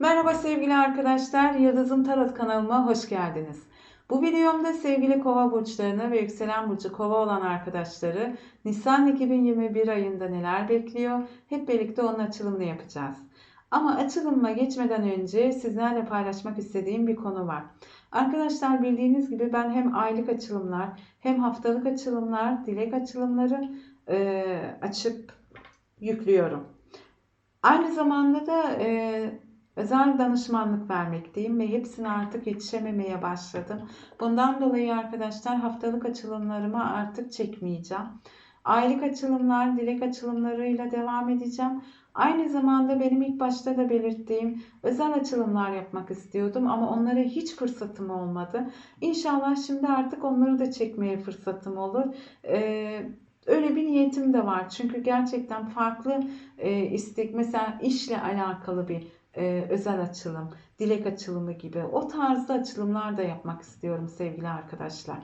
Merhaba sevgili arkadaşlar, Yıldızım Tarot kanalıma hoş geldiniz. Bu videomda sevgili kova burçlarını ve yükselen burcu kova olan arkadaşları Nisan 2021 ayında neler bekliyor hep birlikte onun açılımını yapacağız. Ama açılıma geçmeden önce sizlerle paylaşmak istediğim bir konu var. Arkadaşlar bildiğiniz gibi ben hem aylık açılımlar hem haftalık açılımlar, dilek açılımları e, açıp yüklüyorum. Aynı zamanda da e, özel danışmanlık vermekteyim ve hepsine artık yetişememeye başladım. Bundan dolayı arkadaşlar haftalık açılımlarımı artık çekmeyeceğim. Aylık açılımlar, dilek açılımlarıyla devam edeceğim. Aynı zamanda benim ilk başta da belirttiğim özel açılımlar yapmak istiyordum ama onlara hiç fırsatım olmadı. İnşallah şimdi artık onları da çekmeye fırsatım olur. Ee, öyle bir niyetim de var. Çünkü gerçekten farklı e, istek mesela işle alakalı bir e, özel açılım, dilek açılımı gibi o tarzda açılımlar da yapmak istiyorum sevgili arkadaşlar.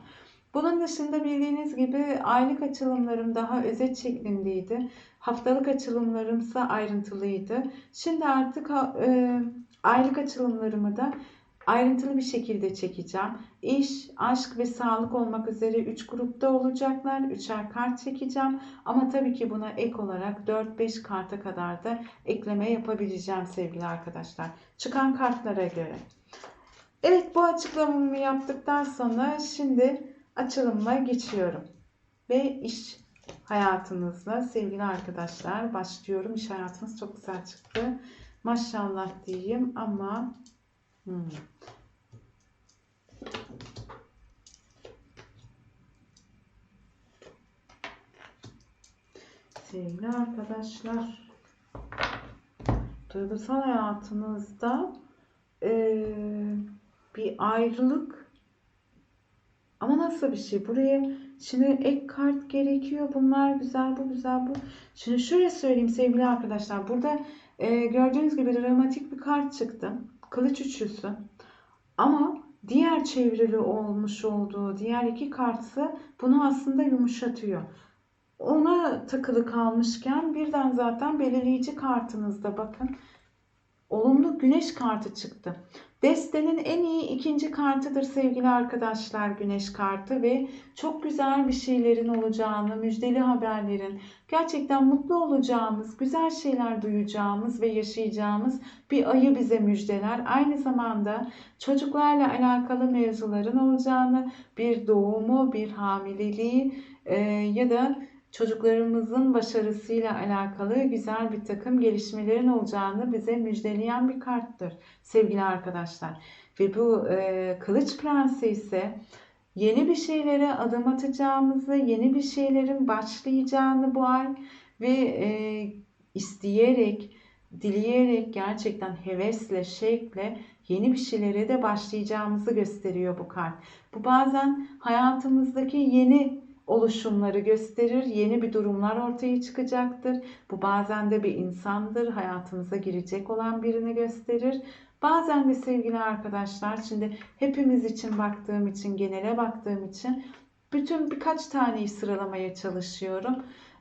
Bunun dışında bildiğiniz gibi aylık açılımlarım daha özet şeklindeydi. Haftalık açılımlarımsa ayrıntılıydı. Şimdi artık e, aylık açılımlarımı da ayrıntılı bir şekilde çekeceğim. İş, aşk ve sağlık olmak üzere 3 grupta olacaklar. 3'er kart çekeceğim. Ama tabii ki buna ek olarak 4-5 karta kadar da ekleme yapabileceğim sevgili arkadaşlar. Çıkan kartlara göre. Evet bu açıklamamı yaptıktan sonra şimdi açılıma geçiyorum. Ve iş hayatınızla sevgili arkadaşlar başlıyorum. İş hayatınız çok güzel çıktı. Maşallah diyeyim ama hmm, Sevgili arkadaşlar, duygusal hayatınızda e, bir ayrılık ama nasıl bir şey? Buraya şimdi ek kart gerekiyor. Bunlar güzel, bu güzel, bu. Şimdi şöyle söyleyeyim sevgili arkadaşlar. Burada e, gördüğünüz gibi dramatik bir kart çıktı. Kılıç üçlüsü. Ama diğer çevrili olmuş olduğu diğer iki kartı bunu aslında yumuşatıyor ona takılı kalmışken birden zaten belirleyici kartınızda bakın olumlu güneş kartı çıktı. Destenin en iyi ikinci kartıdır sevgili arkadaşlar güneş kartı ve çok güzel bir şeylerin olacağını, müjdeli haberlerin, gerçekten mutlu olacağımız, güzel şeyler duyacağımız ve yaşayacağımız bir ayı bize müjdeler. Aynı zamanda çocuklarla alakalı mevzuların olacağını, bir doğumu, bir hamileliği e, ya da çocuklarımızın başarısıyla alakalı güzel bir takım gelişmelerin olacağını bize müjdeleyen bir karttır sevgili arkadaşlar. Ve bu e, Kılıç Prensi ise yeni bir şeylere adım atacağımızı, yeni bir şeylerin başlayacağını bu ay ve e, isteyerek, dileyerek gerçekten hevesle, şevkle yeni bir şeylere de başlayacağımızı gösteriyor bu kart. Bu bazen hayatımızdaki yeni oluşumları gösterir. Yeni bir durumlar ortaya çıkacaktır. Bu bazen de bir insandır. Hayatımıza girecek olan birini gösterir. Bazen de sevgili arkadaşlar şimdi hepimiz için baktığım için, genele baktığım için bütün birkaç taneyi sıralamaya çalışıyorum.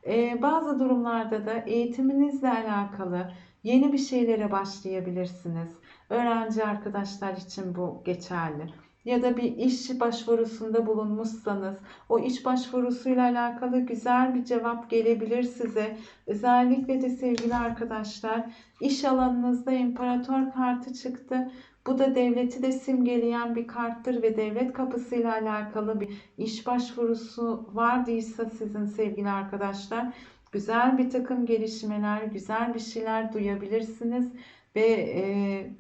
Ee, bazı durumlarda da eğitiminizle alakalı yeni bir şeylere başlayabilirsiniz. Öğrenci arkadaşlar için bu geçerli ya da bir iş başvurusunda bulunmuşsanız o iş başvurusuyla alakalı güzel bir cevap gelebilir size. Özellikle de sevgili arkadaşlar iş alanınızda imparator kartı çıktı. Bu da devleti de simgeleyen bir karttır ve devlet kapısıyla alakalı bir iş başvurusu vardıysa sizin sevgili arkadaşlar güzel bir takım gelişmeler, güzel bir şeyler duyabilirsiniz ve e,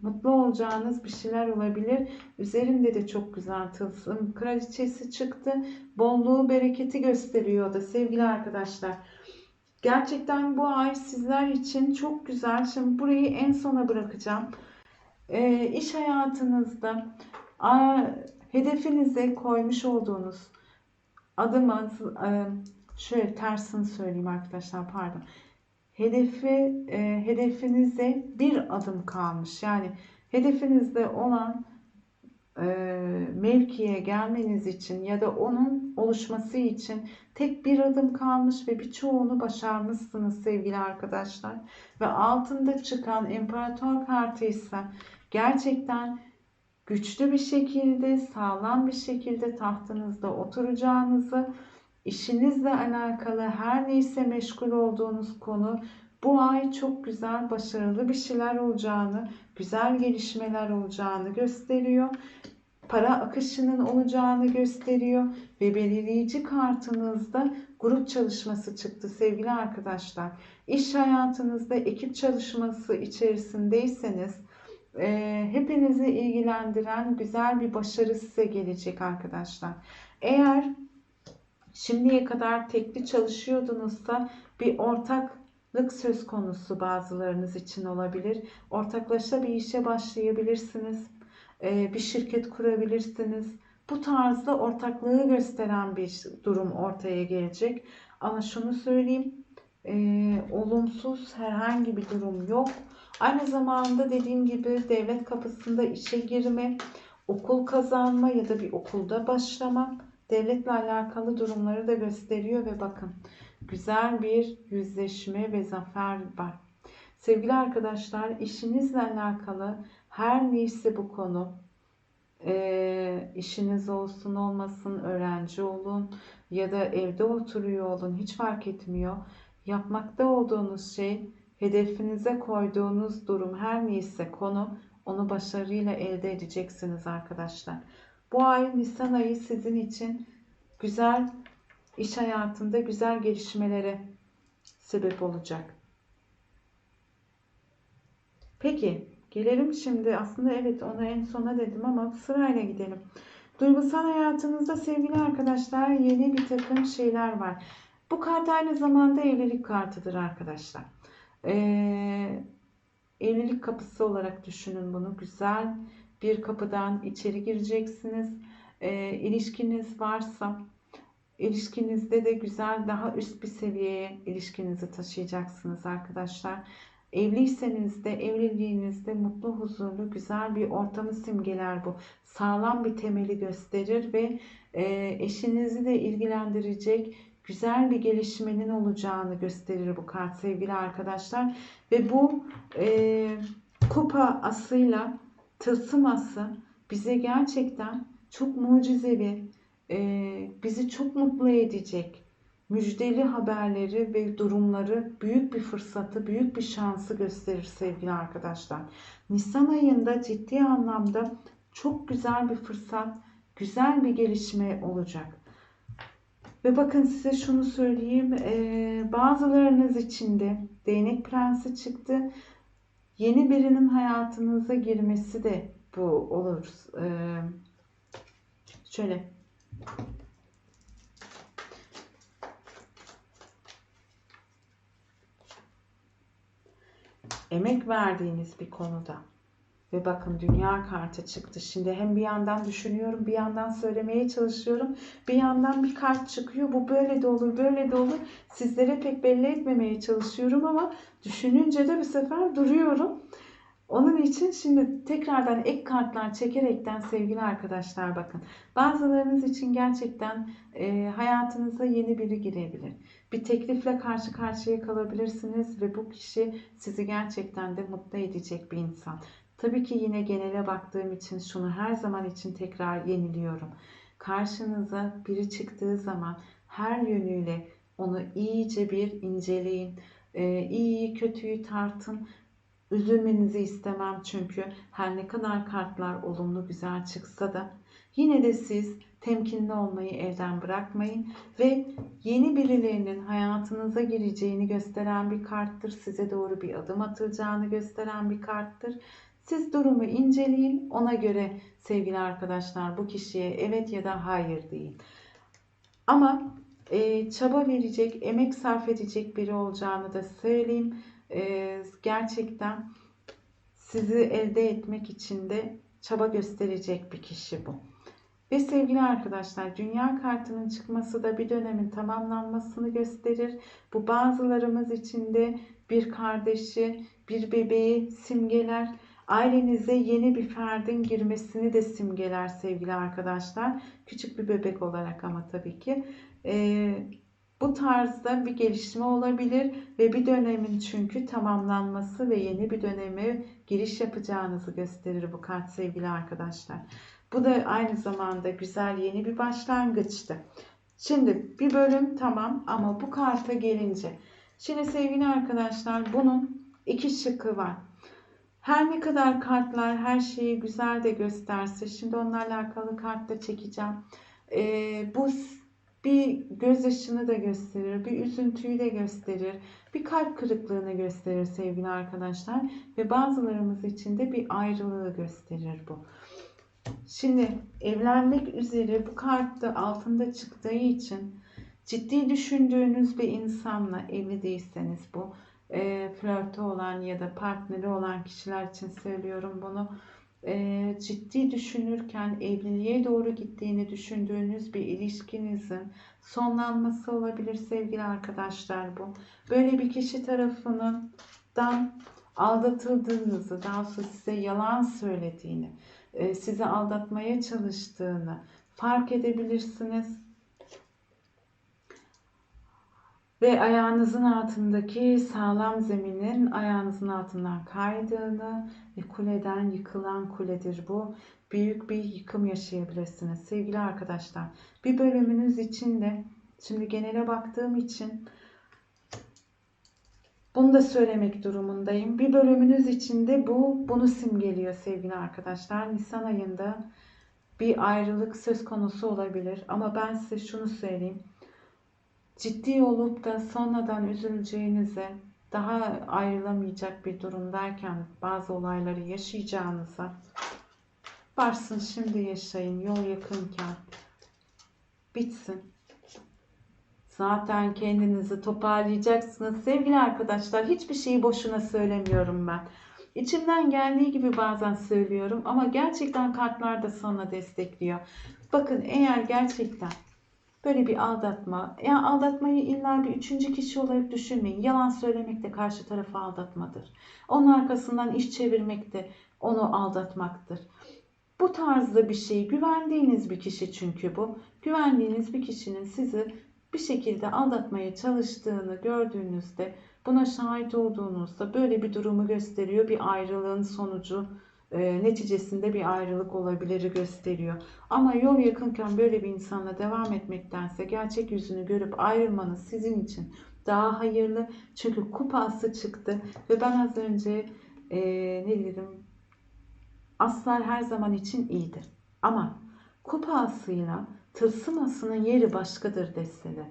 mutlu olacağınız bir şeyler olabilir. Üzerinde de çok güzel tılsım kraliçesi çıktı. Bolluğu, bereketi gösteriyor da sevgili arkadaşlar. Gerçekten bu ay sizler için çok güzel. Şimdi burayı en sona bırakacağım. E, iş hayatınızda a, hedefinize koymuş olduğunuz adımı e, şöyle tersini söyleyeyim arkadaşlar pardon hedefi e, hedefinize bir adım kalmış. Yani hedefinizde olan e, mevkiye gelmeniz için ya da onun oluşması için tek bir adım kalmış ve birçoğunu başarmışsınız sevgili arkadaşlar. Ve altında çıkan imparator kartı ise gerçekten güçlü bir şekilde, sağlam bir şekilde tahtınızda oturacağınızı, işinizle alakalı her neyse meşgul olduğunuz konu bu ay çok güzel, başarılı bir şeyler olacağını, güzel gelişmeler olacağını gösteriyor. Para akışının olacağını gösteriyor ve belirleyici kartınızda grup çalışması çıktı sevgili arkadaşlar. İş hayatınızda ekip çalışması içerisindeyseniz e, hepinizi ilgilendiren güzel bir başarı size gelecek arkadaşlar. Eğer şimdiye kadar tekli çalışıyordunuzsa bir ortaklık söz konusu bazılarınız için olabilir. Ortaklaşa bir işe başlayabilirsiniz. E, bir şirket kurabilirsiniz. Bu tarzda ortaklığı gösteren bir durum ortaya gelecek. Ama şunu söyleyeyim, e, olumsuz herhangi bir durum yok. Aynı zamanda dediğim gibi devlet kapısında işe girme, okul kazanma ya da bir okulda başlama devletle alakalı durumları da gösteriyor ve bakın güzel bir yüzleşme ve zafer var. Sevgili arkadaşlar işinizle alakalı her neyse bu konu e, işiniz olsun olmasın öğrenci olun ya da evde oturuyor olun hiç fark etmiyor. Yapmakta olduğunuz şey hedefinize koyduğunuz durum her neyse konu onu başarıyla elde edeceksiniz arkadaşlar. Bu ay Nisan ayı sizin için güzel iş hayatında güzel gelişmelere sebep olacak. Peki gelelim şimdi aslında evet onu en sona dedim ama sırayla gidelim. Duygusal hayatınızda sevgili arkadaşlar yeni bir takım şeyler var. Bu kart aynı zamanda evlilik kartıdır arkadaşlar. Ee, evlilik kapısı olarak düşünün bunu. Güzel bir kapıdan içeri gireceksiniz. Ee, ilişkiniz varsa ilişkinizde de güzel daha üst bir seviyeye ilişkinizi taşıyacaksınız arkadaşlar. Evliyseniz de evliliğinizde mutlu, huzurlu, güzel bir ortamı simgeler bu. Sağlam bir temeli gösterir ve e, eşinizi de ilgilendirecek güzel bir gelişmenin olacağını gösterir bu kart sevgili arkadaşlar. Ve bu e, kupa asıyla tılsım ası bize gerçekten çok mucizevi, e, bizi çok mutlu edecek müjdeli haberleri ve durumları büyük bir fırsatı, büyük bir şansı gösterir sevgili arkadaşlar. Nisan ayında ciddi anlamda çok güzel bir fırsat, güzel bir gelişme olacak. Ve bakın size şunu söyleyeyim. E, bazılarınız için de değnek prensi çıktı. Yeni birinin hayatınıza girmesi de bu olur. E, şöyle emek verdiğiniz bir konuda ve bakın dünya kartı çıktı. Şimdi hem bir yandan düşünüyorum, bir yandan söylemeye çalışıyorum. Bir yandan bir kart çıkıyor. Bu böyle de olur, böyle de olur. Sizlere pek belli etmemeye çalışıyorum ama düşününce de bir sefer duruyorum. Onun için şimdi tekrardan ek kartlar çekerekten sevgili arkadaşlar bakın. Bazılarınız için gerçekten e, hayatınıza yeni biri girebilir. Bir teklifle karşı karşıya kalabilirsiniz ve bu kişi sizi gerçekten de mutlu edecek bir insan. Tabii ki yine genele baktığım için şunu her zaman için tekrar yeniliyorum. Karşınıza biri çıktığı zaman her yönüyle onu iyice bir inceleyin. Ee, iyiyi kötüyü tartın. Üzülmenizi istemem çünkü her ne kadar kartlar olumlu güzel çıksa da yine de siz temkinli olmayı elden bırakmayın ve yeni birilerinin hayatınıza gireceğini gösteren bir karttır. Size doğru bir adım atılacağını gösteren bir karttır. Siz durumu inceleyin. Ona göre sevgili arkadaşlar bu kişiye evet ya da hayır deyin. Ama e, çaba verecek, emek sarf edecek biri olacağını da söyleyeyim. E, gerçekten sizi elde etmek için de çaba gösterecek bir kişi bu. Ve sevgili arkadaşlar dünya kartının çıkması da bir dönemin tamamlanmasını gösterir. Bu bazılarımız için de bir kardeşi, bir bebeği simgeler. Ailenize yeni bir ferdin girmesini de simgeler sevgili arkadaşlar. Küçük bir bebek olarak ama tabii ki. Ee, bu tarzda bir gelişme olabilir ve bir dönemin çünkü tamamlanması ve yeni bir döneme giriş yapacağınızı gösterir bu kart sevgili arkadaşlar. Bu da aynı zamanda güzel yeni bir başlangıçtı. Şimdi bir bölüm tamam ama bu karta gelince. Şimdi sevgili arkadaşlar bunun iki şıkkı var. Her ne kadar kartlar her şeyi güzel de gösterse, şimdi onlarla alakalı kart da çekeceğim. Ee, bu bir gözyaşını da gösterir, bir üzüntüyü de gösterir, bir kalp kırıklığını gösterir sevgili arkadaşlar. Ve bazılarımız için de bir ayrılığı gösterir bu. Şimdi evlenmek üzere bu kartta altında çıktığı için ciddi düşündüğünüz bir insanla evli değilseniz bu e, flörtü olan ya da partneri olan kişiler için söylüyorum bunu. E, ciddi düşünürken evliliğe doğru gittiğini düşündüğünüz bir ilişkinizin sonlanması olabilir sevgili arkadaşlar bu. Böyle bir kişi tarafından aldatıldığınızı, daha sonra size yalan söylediğini, sizi aldatmaya çalıştığını fark edebilirsiniz. Ve ayağınızın altındaki sağlam zeminin ayağınızın altından kaydığını ve kuleden yıkılan kuledir bu. Büyük bir yıkım yaşayabilirsiniz sevgili arkadaşlar. Bir bölümünüz içinde şimdi genele baktığım için bunu da söylemek durumundayım. Bir bölümünüz içinde bu bunu simgeliyor sevgili arkadaşlar. Nisan ayında bir ayrılık söz konusu olabilir. Ama ben size şunu söyleyeyim. Ciddi olup da sonradan üzüleceğinize, daha ayrılamayacak bir durumdayken bazı olayları yaşayacağınıza varsın şimdi yaşayın yol yakınken bitsin. Zaten kendinizi toparlayacaksınız. Sevgili arkadaşlar hiçbir şeyi boşuna söylemiyorum ben. İçimden geldiği gibi bazen söylüyorum ama gerçekten kartlar da sana destekliyor. Bakın eğer gerçekten böyle bir aldatma, yani aldatmayı illa bir üçüncü kişi olarak düşünmeyin. Yalan söylemek de karşı tarafı aldatmadır. Onun arkasından iş çevirmek de onu aldatmaktır. Bu tarzda bir şey, güvendiğiniz bir kişi çünkü bu. Güvendiğiniz bir kişinin sizi bir şekilde aldatmaya çalıştığını gördüğünüzde, buna şahit olduğunuzda böyle bir durumu gösteriyor. Bir ayrılığın sonucu e, neticesinde bir ayrılık olabilir gösteriyor. Ama yol yakınken böyle bir insanla devam etmektense gerçek yüzünü görüp ayrılmanız sizin için daha hayırlı. Çünkü kupası çıktı ve ben az önce e, ne dedim aslar her zaman için iyidir. Ama kupasıyla tılsımasının yeri başkadır destede.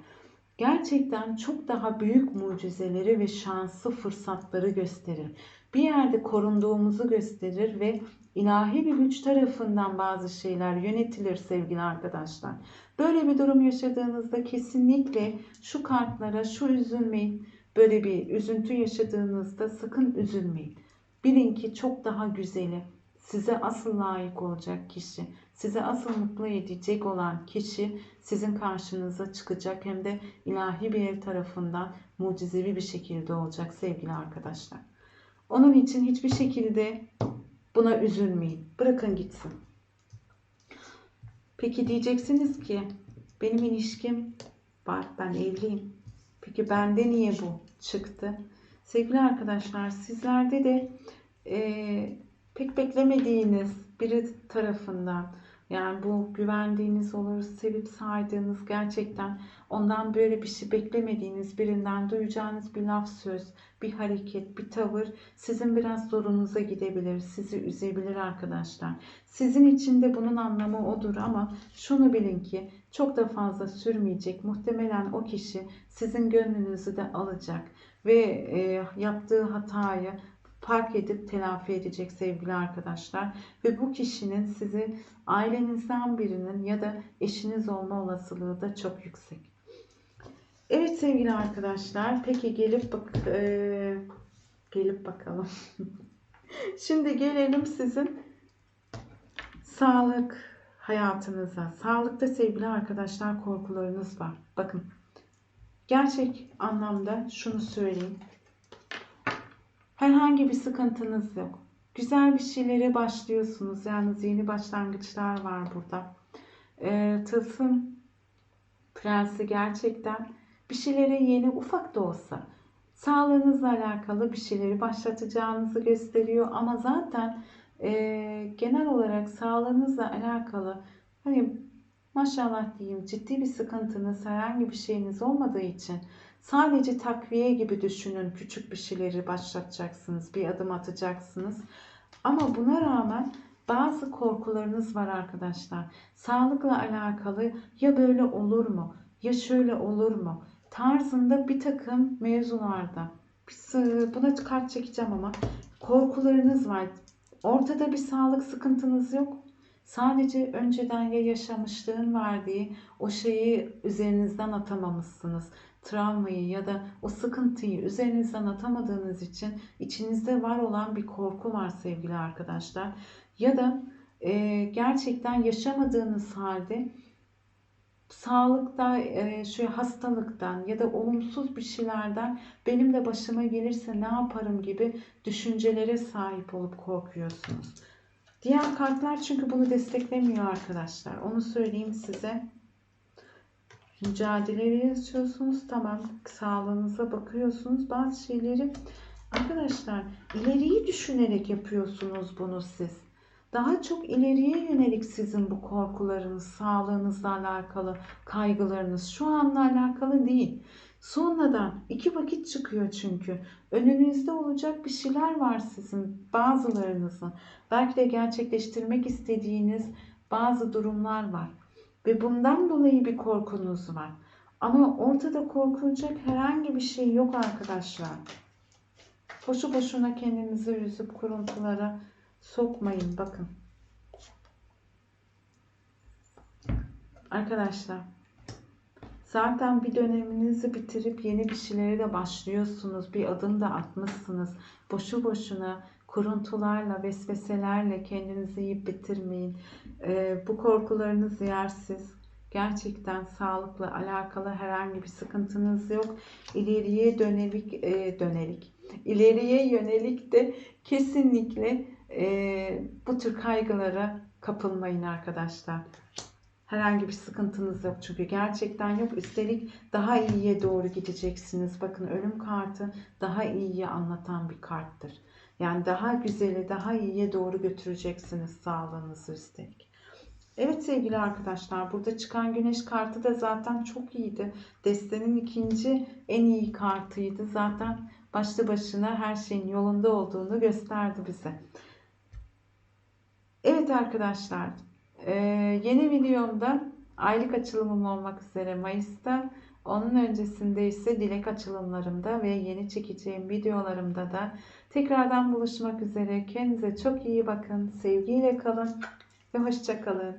Gerçekten çok daha büyük mucizeleri ve şanslı fırsatları gösterir. Bir yerde korunduğumuzu gösterir ve ilahi bir güç tarafından bazı şeyler yönetilir sevgili arkadaşlar. Böyle bir durum yaşadığınızda kesinlikle şu kartlara şu üzülmeyin. Böyle bir üzüntü yaşadığınızda sakın üzülmeyin. Bilin ki çok daha güzeli, size asıl layık olacak kişi, size asıl mutlu edecek olan kişi sizin karşınıza çıkacak hem de ilahi bir el tarafından mucizevi bir şekilde olacak sevgili arkadaşlar. Onun için hiçbir şekilde buna üzülmeyin. Bırakın gitsin. Peki diyeceksiniz ki benim ilişkim var, ben evliyim. Peki bende niye bu çıktı? Sevgili arkadaşlar sizlerde de e, pek beklemediğiniz biri tarafından yani bu güvendiğiniz olur, sevip saydığınız gerçekten ondan böyle bir şey beklemediğiniz birinden duyacağınız bir laf söz, bir hareket, bir tavır sizin biraz zorunuza gidebilir, sizi üzebilir arkadaşlar. Sizin için de bunun anlamı odur ama şunu bilin ki çok da fazla sürmeyecek. Muhtemelen o kişi sizin gönlünüzü de alacak ve e, yaptığı hatayı fark edip telafi edecek sevgili arkadaşlar. Ve bu kişinin sizi ailenizden birinin ya da eşiniz olma olasılığı da çok yüksek. Evet sevgili arkadaşlar, peki gelip bak e, gelip bakalım. Şimdi gelelim sizin sağlık hayatınıza. Sağlıkta sevgili arkadaşlar korkularınız var. Bakın gerçek anlamda şunu söyleyeyim. Herhangi bir sıkıntınız yok. Güzel bir şeylere başlıyorsunuz. Yalnız yeni başlangıçlar var burada. Ee, Tılsım Prensi gerçekten bir şeylere yeni ufak da olsa sağlığınızla alakalı bir şeyleri başlatacağınızı gösteriyor. Ama zaten e, genel olarak sağlığınızla alakalı hani maşallah diyeyim ciddi bir sıkıntınız herhangi bir şeyiniz olmadığı için sadece takviye gibi düşünün küçük bir şeyleri başlatacaksınız bir adım atacaksınız. Ama buna rağmen bazı korkularınız var arkadaşlar. Sağlıkla alakalı ya böyle olur mu? Ya şöyle olur mu? Tarzında bir takım mevzularda. Buna kart çekeceğim ama korkularınız var. Ortada bir sağlık sıkıntınız yok. Sadece önceden ya yaşamışlığın verdiği o şeyi üzerinizden atamamışsınız. Travmayı ya da o sıkıntıyı üzerinizden atamadığınız için içinizde var olan bir korku var sevgili arkadaşlar. Ya da e, gerçekten yaşamadığınız halde sağlıkta, e, şu hastalıktan ya da olumsuz bir şeylerden benim de başıma gelirse ne yaparım gibi düşüncelere sahip olup korkuyorsunuz. Diğer kartlar çünkü bunu desteklemiyor arkadaşlar. Onu söyleyeyim size. Mücadele yaşıyorsunuz. Tamam sağlığınıza bakıyorsunuz. Bazı şeyleri arkadaşlar ileriyi düşünerek yapıyorsunuz bunu siz. Daha çok ileriye yönelik sizin bu korkularınız, sağlığınızla alakalı kaygılarınız şu anla alakalı değil. Sonradan iki vakit çıkıyor çünkü. Önünüzde olacak bir şeyler var sizin bazılarınızın. Belki de gerçekleştirmek istediğiniz bazı durumlar var. Ve bundan dolayı bir korkunuz var. Ama ortada korkulacak herhangi bir şey yok arkadaşlar. Boşu boşuna kendinizi üzüp kuruntulara sokmayın bakın. Arkadaşlar zaten bir döneminizi bitirip yeni bir şeylere de başlıyorsunuz. Bir adım da atmışsınız. Boşu boşuna kuruntularla, vesveselerle kendinizi yiyip bitirmeyin. Ee, bu korkularınız yersiz. Gerçekten sağlıkla alakalı herhangi bir sıkıntınız yok. İleriye dönelik, e, dönelik, ileriye yönelik de kesinlikle e, bu tür kaygılara kapılmayın arkadaşlar. Herhangi bir sıkıntınız yok çünkü gerçekten yok. Üstelik daha iyiye doğru gideceksiniz. Bakın ölüm kartı daha iyiyi anlatan bir karttır. Yani daha güzeli, daha iyiye doğru götüreceksiniz sağlığınızı üstelik. Evet sevgili arkadaşlar burada çıkan güneş kartı da zaten çok iyiydi. Destenin ikinci en iyi kartıydı. Zaten başlı başına her şeyin yolunda olduğunu gösterdi bize. Evet arkadaşlar e, yeni videomda aylık açılımım olmak üzere Mayıs'ta onun öncesinde ise dilek açılımlarımda ve yeni çekeceğim videolarımda da tekrardan buluşmak üzere. Kendinize çok iyi bakın. Sevgiyle kalın ve hoşça kalın.